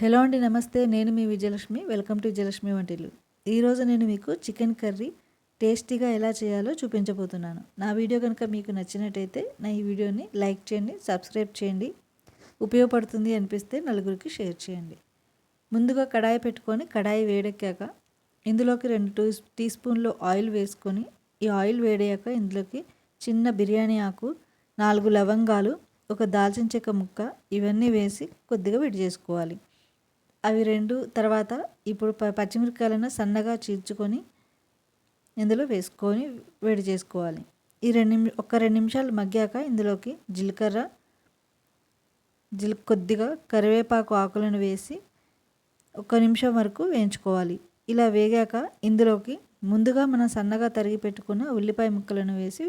Hello అండి నమస్తే. నేను మీ విజయలక్ష్మి. వెల్కమ్ టు విజయలక్ష్మి వంటిలు ఈరోజు నేను మీకు చికెన్ కర్రీ టేస్టీగా ఎలా చేయాలో చూపించబోతున్నాను. నా వీడియో కనుక మీకు నచ్చినట్టయితే నా ఈ వీడియోని లైక్ చేయండి సబ్స్క్రైబ్ చేయండి. ఉపయోగపడుతుంది అనిపిస్తే నలుగురికి షేర్ చేయండి. ముందుగా కడాయి పెట్టుకొని కడాయి వేడెక్కాక ఇందులోకి రెండు టూ టీ స్పూన్లు ఆయిల్ వేసుకొని ఈ ఆయిల్ వేడయ్యాక ఇందులోకి చిన్న బిర్యానీ ఆకు నాలుగు లవంగాలు ఒక దాల్చిన చెక్క ముక్క ఇవన్నీ వేసి కొద్దిగా విడి చేసుకోవాలి. అవి రెండు తర్వాత ఇప్పుడు ప పచ్చిమిరపకాయలను సన్నగా చీల్చుకొని ఇందులో వేసుకొని వేడి చేసుకోవాలి. ఈ రెండు నిమి ఒక రెండు నిమిషాలు మగ్గాక ఇందులోకి జీలకర్ర జీల కొద్దిగా కరివేపాకు ఆకులను వేసి ఒక నిమిషం వరకు వేయించుకోవాలి. ఇలా వేగాక ఇందులోకి ముందుగా మనం సన్నగా తరిగి పెట్టుకున్న ఉల్లిపాయ ముక్కలను వేసి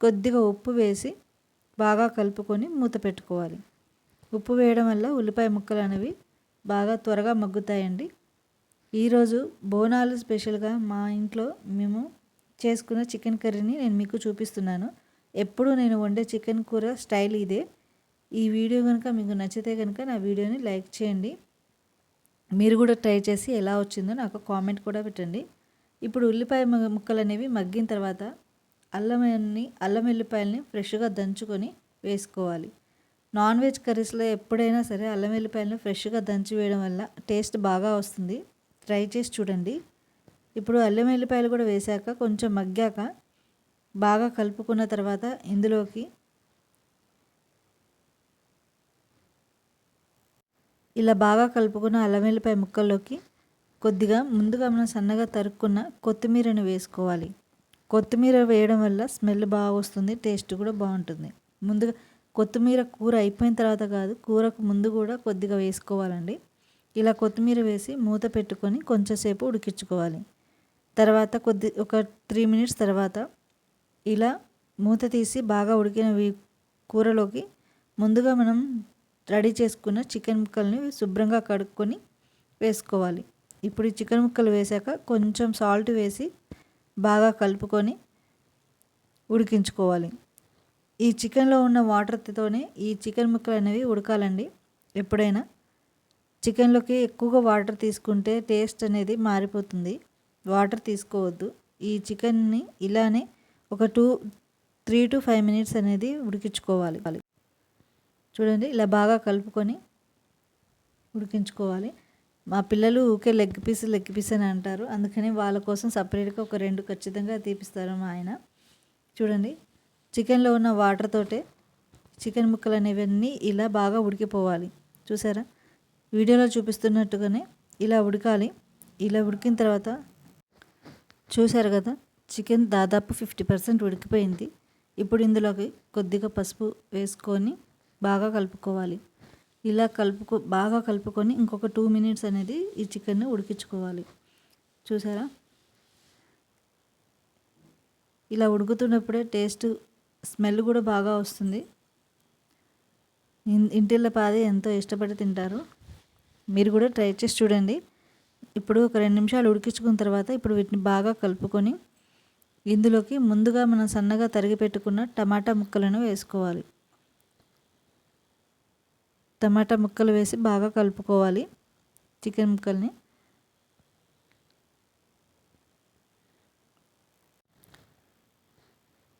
కొద్దిగా ఉప్పు వేసి బాగా కలుపుకొని మూత పెట్టుకోవాలి. ఉప్పు వేయడం వల్ల ఉల్లిపాయ ముక్కలు అనేవి బాగా త్వరగా మగ్గుతాయండి. ఈరోజు బోనాలు స్పెషల్గా మా ఇంట్లో మేము చేసుకున్న చికెన్ కర్రీని నేను మీకు చూపిస్తున్నాను. ఎప్పుడు నేను వండే చికెన్ కూర స్టైల్ ఇదే. ఈ వీడియో కనుక మీకు నచ్చితే కనుక నా వీడియోని లైక్ చేయండి. మీరు కూడా ట్రై చేసి ఎలా వచ్చిందో నాకు కామెంట్ కూడా పెట్టండి. ఇప్పుడు ఉల్లిపాయ ముక్కలు అనేవి మగ్గిన తర్వాత అల్లం అల్లం వెల్లిపాయలని ఫ్రెష్గా దంచుకొని వేసుకోవాలి. నాన్ వెజ్ కర్రీస్లో ఎప్పుడైనా సరే అల్లం వెల్లిపాయలను ఫ్రెష్గా దంచి వేయడం వల్ల టేస్ట్ బాగా వస్తుంది. ట్రై చేసి చూడండి. ఇప్పుడు అల్లం వెల్లిపాయలు కూడా వేశాక కొంచెం మగ్గాక బాగా కలుపుకున్న తర్వాత ఇందులోకి ఇలా బాగా కలుపుకున్న అల్లం వెల్లిపాయ ముక్కల్లోకి కొద్దిగా ముందుగా మనం సన్నగా తరుక్కున్న కొత్తిమీరను వేసుకోవాలి. కొత్తిమీర వేయడం వల్ల స్మెల్ బాగా వస్తుంది టేస్ట్ కూడా బాగుంటుంది. ముందుగా కొత్తిమీర కూర అయిపోయిన తర్వాత కాదు కూరకు ముందు కూడా కొద్దిగా వేసుకోవాలండి. ఇలా కొత్తిమీర వేసి మూత పెట్టుకొని కొంచెంసేపు ఉడికించుకోవాలి. తర్వాత కొద్ది ఒక త్రీ మినిట్స్ తర్వాత ఇలా మూత తీసి బాగా ఉడికిన కూరలోకి ముందుగా మనం రెడీ చేసుకున్న చికెన్ ముక్కల్ని శుభ్రంగా కడుక్కొని వేసుకోవాలి. ఇప్పుడు ఈ చికెన్ ముక్కలు వేసాక కొంచెం సాల్ట్ వేసి బాగా కలుపుకొని ఉడికించుకోవాలి. ఈ చికెన్లో ఉన్న వాటర్తోనే ఈ చికెన్ ముక్కలు అనేవి ఉడకాలండి ఎప్పుడైనా. చికెన్లోకి ఎక్కువగా వాటర్ తీసుకుంటే టేస్ట్ అనేది మారిపోతుంది. వాటర్ తీసుకోవద్దు. ఈ చికెన్ని ఇలానే ఒక two three to five minutes అనేది ఉడికించుకోవాలి. చూడండి ఇలా బాగా కలుపుకొని ఉడికించుకోవాలి. మా పిల్లలు ఊకే లెగ్ పీస్ లెగ్ పీస్ అని అంటారు. అందుకని వాళ్ళ కోసం సపరేట్గా ఒక రెండు ఖచ్చితంగా తీపిస్తారు మా ఆయన. చూడండి చికెన్లో ఉన్న వాటర్ తోటే చికెన్ ముక్కలు అనేవన్నీ ఇలా బాగా ఉడికిపోవాలి. చూసారా? వీడియోలో చూపిస్తున్నట్టుగానే ఇలా ఉడకాలి. ఇలా ఉడికిన తర్వాత చూసారు కదా? చికెన్ దాదాపు ఫిఫ్టీ పర్సెంట్ ఉడికిపోయింది. ఇప్పుడు ఇందులోకి కొద్దిగా పసుపు వేసుకొని బాగా కలుపుకోవాలి. ఇలా కలుపుకో బాగా కలుపుకొని ఇంకొక టూ మినిట్స్ అనేది ఈ చికెన్ని ఉడికించుకోవాలి. చూసారా? ఇలా ఉడుకుతున్నప్పుడే టేస్ట్ స్మెల్ కూడా బాగా వస్తుంది. ఇంటిళ్ళ పాదే ఎంతో ఇష్టపడి తింటారు. మీరు కూడా ట్రై చేసి చూడండి. ఇప్పుడు ఒక రెండు నిమిషాలు ఉడికించుకున్న తర్వాత ఇప్పుడు వీటిని బాగా కలుపుకొని ఇందులోకి ముందుగా మనం సన్నగా తరిగి పెట్టుకున్న టమాటా ముక్కలను వేసుకోవాలి. టమాటా ముక్కలు వేసి బాగా కలుపుకోవాలి. చికెన్ ముక్కల్ని.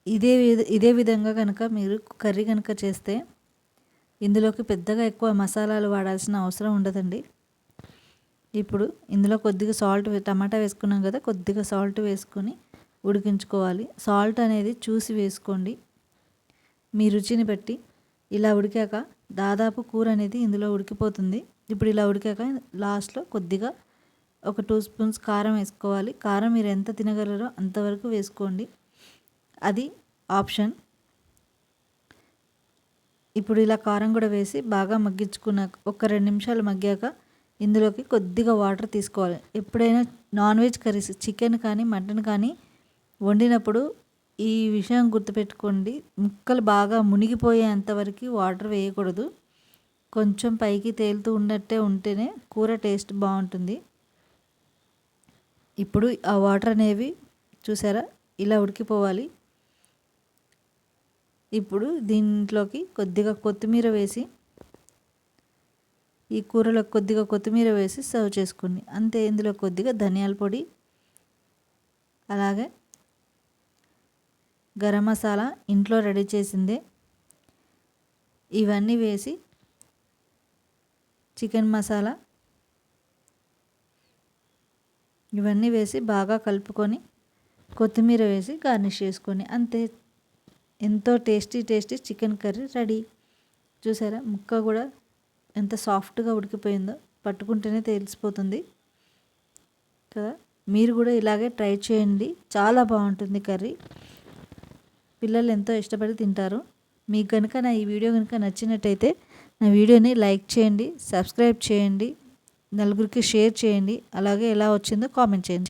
ఇదే ఇదే విధంగా కనుక మీరు కర్రీ కనుక చేస్తే ఇందులోకి పెద్దగా ఎక్కువ మసాలాలు వాడాల్సిన అవసరం ఉండదండి. ఇప్పుడు ఇందులో కొద్దిగా సాల్ట్ టమాటా వేసుకున్నాం కదా కొద్దిగా సాల్ట్ వేసుకొని ఉడికించుకోవాలి. సాల్ట్ అనేది చూసి వేసుకోండి. మీ రుచిని బట్టి ఇలా ఉడికాక దాదాపు కూర అనేది ఇందులో ఉడికిపోతుంది. ఇప్పుడు ఇలా ఉడికాక లాస్ట్లో కొద్దిగా ఒక టూ స్పూన్స్ కారం వేసుకోవాలి. కారం మీరు ఎంత తినగలరో అంతవరకు వేసుకోండి. అది ఆప్షన్. ఇప్పుడు ఇలా కారం కూడా వేసి బాగా మగ్గించుకున్నాక ఒక రెండు నిమిషాలు మగ్గాక ఇందులోకి కొద్దిగా వాటర్ తీసుకోవాలి. ఎప్పుడైనా నాన్ వెజ్ కర్రీస్ చికెన్ కానీ మటన్ కానీ వండినప్పుడు ఈ విషయం గుర్తుపెట్టుకోండి. ముక్కలు బాగా మునిగిపోయేంతవరకు వాటర్ వేయకూడదు. కొంచెం పైకి తేలుతూ ఉన్నట్టే ఉంటేనే కూర టేస్ట్ బాగుంటుంది. ఇప్పుడు ఆ వాటర్ అనేవి చూసారా? ఇలా ఉడికిపోవాలి. ఇప్పుడు దీంట్లోకి కొద్దిగా కొత్తిమీర వేసి ఈ కూరలో కొద్దిగా కొత్తిమీర వేసి సర్వ్ చేసుకుని అంతే ఇందులో కొద్దిగా ధనియాల పొడి అలాగే గరం మసాలా ఇంట్లో రెడీ చేసిందే. ఇవన్నీ వేసి చికెన్ మసాలా ఇవన్నీ వేసి బాగా కలుపుకొని కొత్తిమీర వేసి గార్నిష్ చేసుకొని అంతే. ఎంతో tasty tasty chicken curry ready. చూసారా? ముక్క కూడా ఎంత సాఫ్ట్గా ఉడికిపోయిందో. పట్టుకుంటేనే తెలిసిపోతుంది. కదా? మీరు కూడా ఇలాగే ట్రై చేయండి. చాలా బాగుంటుంది కర్రీ. పిల్లలు ఎంతో ఇష్టపడి తింటారు. మీకు కనుక నా ఈ వీడియో కనుక నచ్చినట్టయితే నా వీడియోని లైక్ చేయండి సబ్స్క్రైబ్ చేయండి నలుగురికి షేర్ చేయండి. అలాగే ఎలా వచ్చిందో కామెంట్ చేయండి.